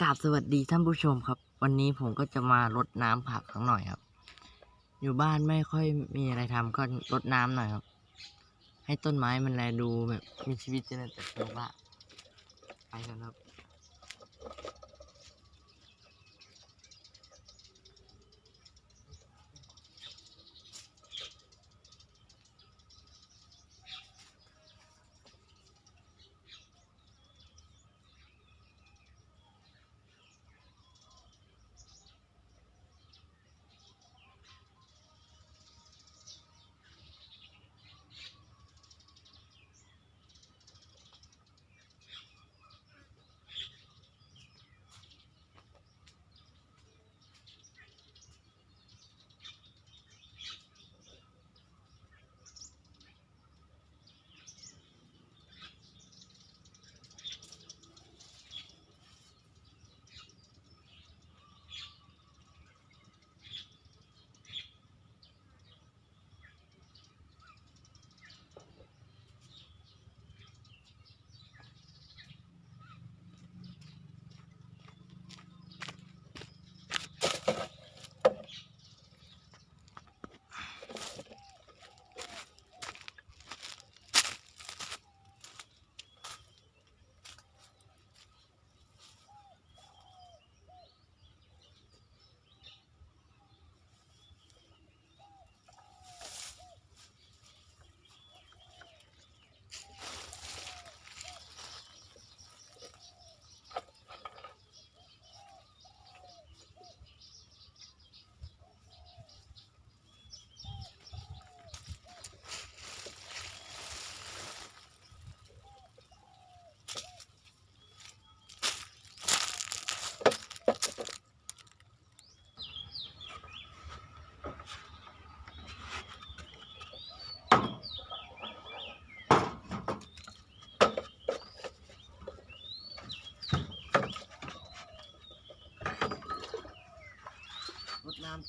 กราบสวัสดีท่านผู้ชมครับ วันนี้ผมก็จะมารดน้ำผักสักหน่อยครับ อยู่บ้านไม่ค่อยมีอะไรทำก็รดน้ำหน่อยครับ ให้ต้นไม้มันแลดูแบบมีชีวิตจะได้เติบโตบ้างไปกันครับ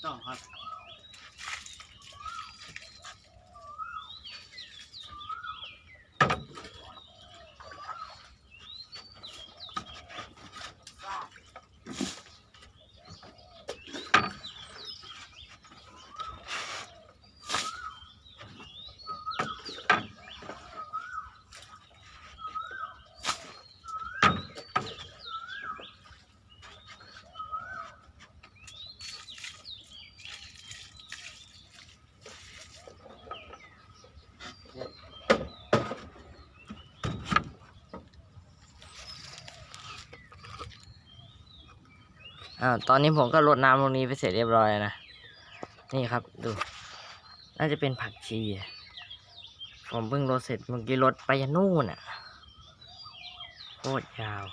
ต่อครับ อ่าตอนนี้ผมก็รดน้ำตรงนี้ไปเสร็จเรียบร้อยนะ นี่ครับดู น่าจะเป็นผักชี ผมเพิ่งรดเสร็จเมื่อกี้รดไปยันนู่นอะโคตรยาว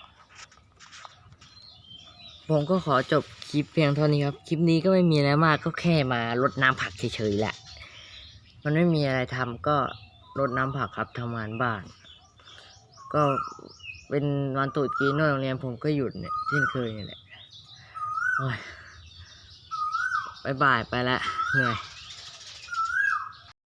ผมก็ขอจบคลิปเพียงเท่านี้ครับ คลิปนี้ก็ไม่มีอะไรมากก็แค่มารดน้ำผักเฉยๆแหละ มันไม่มีอะไรทำก็รดน้ำผักครับทำงานบ้าน ก็เป็นวันตรุษจีนด้วยโรงเรียนผมก็หยุดเนี่ยเช่นเคยนี่แหละ บายบายไปละเหนื่อย